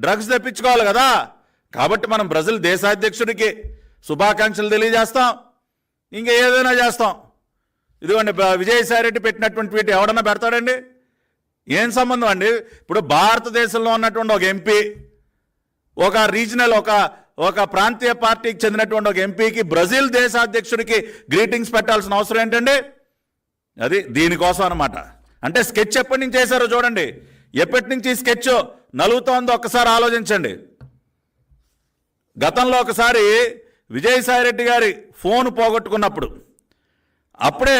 Drugs తెప్పించుకోవాలి కదా. కాబట్టి మనం బ్రెజిల్ దేశాధ్యక్షుడికి శుభాకాంక్షలు తెలియజేస్తాం. ఇంకా ఏదైనా చేస్తాం. ఇదిగోండి బ- విజయసాయి రెడ్డి పెట్టినటువంటి ట్వీట్ ఎవడన్నా పెడతాడండి? ఏం సంబంధం అండి? ఇప్పుడు భారతదేశంలో ఉన్నటువంటి ఒక ఎంపీ ఒక రీజనల్ ఒక ఒక ప్రాంతీయ పార్టీకి చెందినటువంటి ఒక ఎంపీకి బ్రెజిల్ దేశాధ్యక్షుడికి గ్రీటింగ్స్ పెట్టాల్సిన అవసరం ఏంటండి? అది దీనికోసం అనమాట అంటే స్కెచ్ ఎప్పటి నుంచి చేశారో చూడండి. ఎప్పటి నుంచి స్కెచ్? నలుగుతోందో ఒక్కసారి ఆలోచించండి. గతంలో ఒకసారి విజయసాయి రెడ్డి గారి ఫోన్ పోగొట్టుకున్నప్పుడు అప్పుడే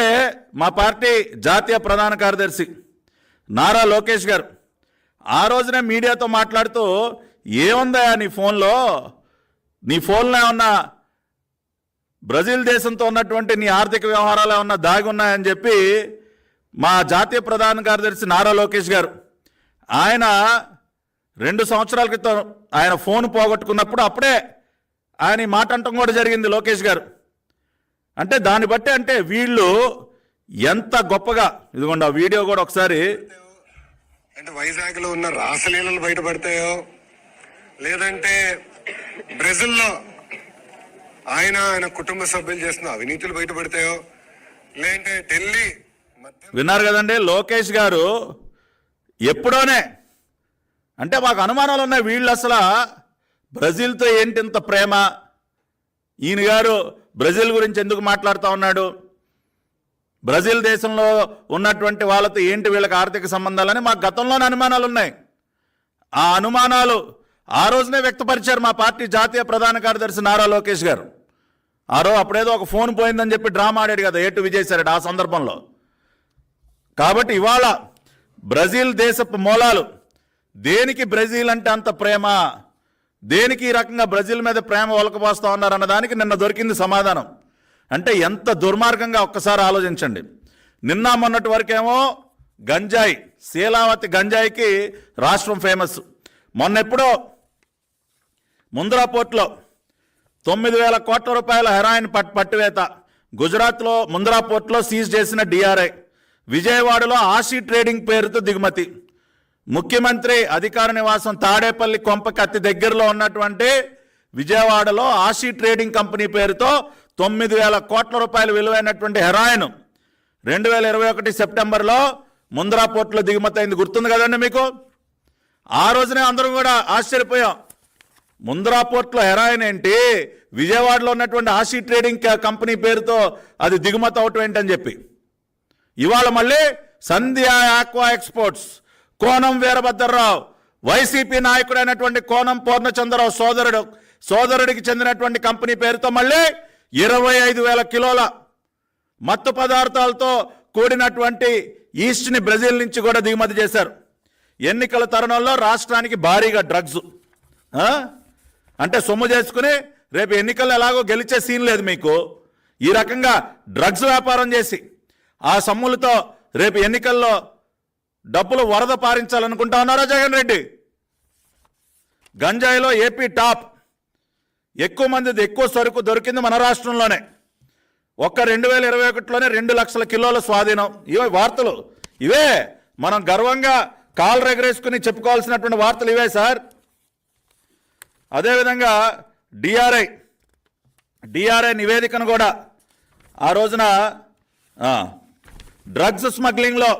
మా పార్టీ జాతీయ ప్రధాన కార్యదర్శి నారా లోకేష్ గారు ఆ రోజునే మీడియాతో మాట్లాడుతూ ఏముందా నీ ఫోన్లో? నీ ఫోన్లో ఏమన్నా బ్రెజిల్ దేశంతో ఉన్నటువంటి నీ ఆర్థిక వ్యవహారాలు ఏమన్నా దాగి ఉన్నాయని చెప్పి మా జాతీయ ప్రధాన కార్యదర్శి నారా లోకేష్ గారు ఆయన రెండు సంవత్సరాల క్రితం ఆయన ఫోన్ పోగొట్టుకున్నప్పుడు అప్పుడే ఆయన మాట అంటం కూడా జరిగింది లోకేష్ గారు. అంటే దాన్ని బట్టి అంటే వీళ్ళు ఎంత గొప్పగా ఇదిగోండి ఆ వీడియో కూడా ఒకసారి. అంటే వైజాగ్లో ఉన్న రాసలీలలు బయటపడతాయో లేదంటే బ్రెజిల్లో ఆయన ఆయన కుటుంబ సభ్యులు చేస్తున్న అవినీతులు బయటపడతాయో లేదంటే ఢిల్లీ విన్నారు కదండి లోకేష్ గారు ఎప్పుడోనే అంటే మాకు అనుమానాలు ఉన్నాయి. వీళ్ళు అసలు బ్రెజిల్తో ఏంటి ఇంత ప్రేమ? ఈయన గారు బ్రెజిల్ గురించి ఎందుకు మాట్లాడుతూ ఉన్నాడు? బ్రెజిల్ దేశంలో ఉన్నటువంటి వాళ్ళతో ఏంటి వీళ్ళకి ఆర్థిక సంబంధాలని మాకు గతంలోనే అనుమానాలు ఉన్నాయి. ఆ అనుమానాలు ఆ రోజునే వ్యక్తపరిచారు మా పార్టీ జాతీయ ప్రధాన కార్యదర్శి నారా లోకేష్ గారు. ఆ రోజు అప్పుడేదో ఒక ఫోన్ పోయిందని చెప్పి డ్రామా ఆడాడు కదా ఏటు విజయసారాడు ఆ సందర్భంలో. కాబట్టి ఇవాళ బ్రెజిల్ దేశపు మూలాలు దేనికి బ్రెజిల్ అంటే అంత ప్రేమ? దేనికి ఈ రకంగా బ్రెజిల్ మీద ప్రేమ ఒలకపోస్తా ఉన్నారు అన్న దానికి నిన్న దొరికింది సమాధానం. అంటే ఎంత దుర్మార్గంగా ఒక్కసారి ఆలోచించండి. నిన్న మొన్నటి వరకేమో గంజాయి శీలావతి గంజాయికి రాష్ట్రం ఫేమస్. మొన్న ఎప్పుడో ముంద్రా పోర్ట్లో తొమ్మిది వేల కోట్ల రూపాయల హెరాయిన్ పట్ పట్టువేత. గుజరాత్లో ముంద్రా పోర్ట్లో సీజ్ చేసిన డిఆర్ఐ. విజయవాడలో ఆశీ ట్రేడింగ్ పేరుతో దిగుమతి. ముఖ్యమంత్రి అధికార నివాసం తాడేపల్లి కొంపకి అతి దగ్గరలో ఉన్నటువంటి విజయవాడలో ఆశీ ట్రేడింగ్ కంపెనీ పేరుతో తొమ్మిది వేల కోట్ల రూపాయలు విలువైనటువంటి హెరాయిన్ రెండు వేల ఇరవై ఒకటి సెప్టెంబర్లో ముంద్రా పోర్ట్లో దిగుమతి అయింది. గుర్తుంది కదండి మీకు? ఆ రోజునే అందరం కూడా ఆశ్చర్యపోయాం. ముంద్రా పోర్ట్లో హెరాయిన్ ఏంటి? విజయవాడలో ఉన్నటువంటి ఆశీ ట్రేడింగ్ కంపెనీ పేరుతో అది దిగుమతి అవటం ఏంటని చెప్పి. ఇవాళ మళ్ళీ Sandhya aqua exports Konam Veerabhadrarao YCP నాయకుడైనటువంటి Konam Purnachandrarao సోదరుడు సోదరుడికి చెందినటువంటి కంపెనీ పేరుతో మళ్ళీ ఇరవై ఐదు వేల కిలోల మత్తు పదార్థాలతో కూడినటువంటి ఈస్ట్ని బ్రెజిల్ నుంచి కూడా దిగుమతి చేశారు. ఎన్నికల తరుణంలో రాష్ట్రానికి భారీగా డ్రగ్స్. అంటే సొమ్ము చేసుకుని రేపు ఎన్నికల్లో ఎలాగో గెలిచే సీన్ లేదు మీకు. ఈ రకంగా డ్రగ్స్ వ్యాపారం చేసి ఆ సొమ్ములతో రేపు ఎన్నికల్లో డబ్బులు వరద పారించాలనుకుంటా ఉన్నారా జగన్ రెడ్డి. గంజాయిలో ఏపీ టాప్. ఎక్కువ మంది ఎక్కువ సరుకు దొరికింది మన రాష్ట్రంలోనే. ఒక్క రెండు వేల ఇరవై ఒకటిలోనే రెండు లక్షల కిలోల స్వాధీనం. ఇవే వార్తలు. ఇవే మనం గర్వంగా కాలు రెగరేసుకుని చెప్పుకోవాల్సినటువంటి వార్తలు ఇవే సార్. అదేవిధంగా డిఆర్ఐ. డిఆర్ఐ నివేదికను కూడా ఆ రోజున డ్రగ్స్ స్మగ్లింగ్లో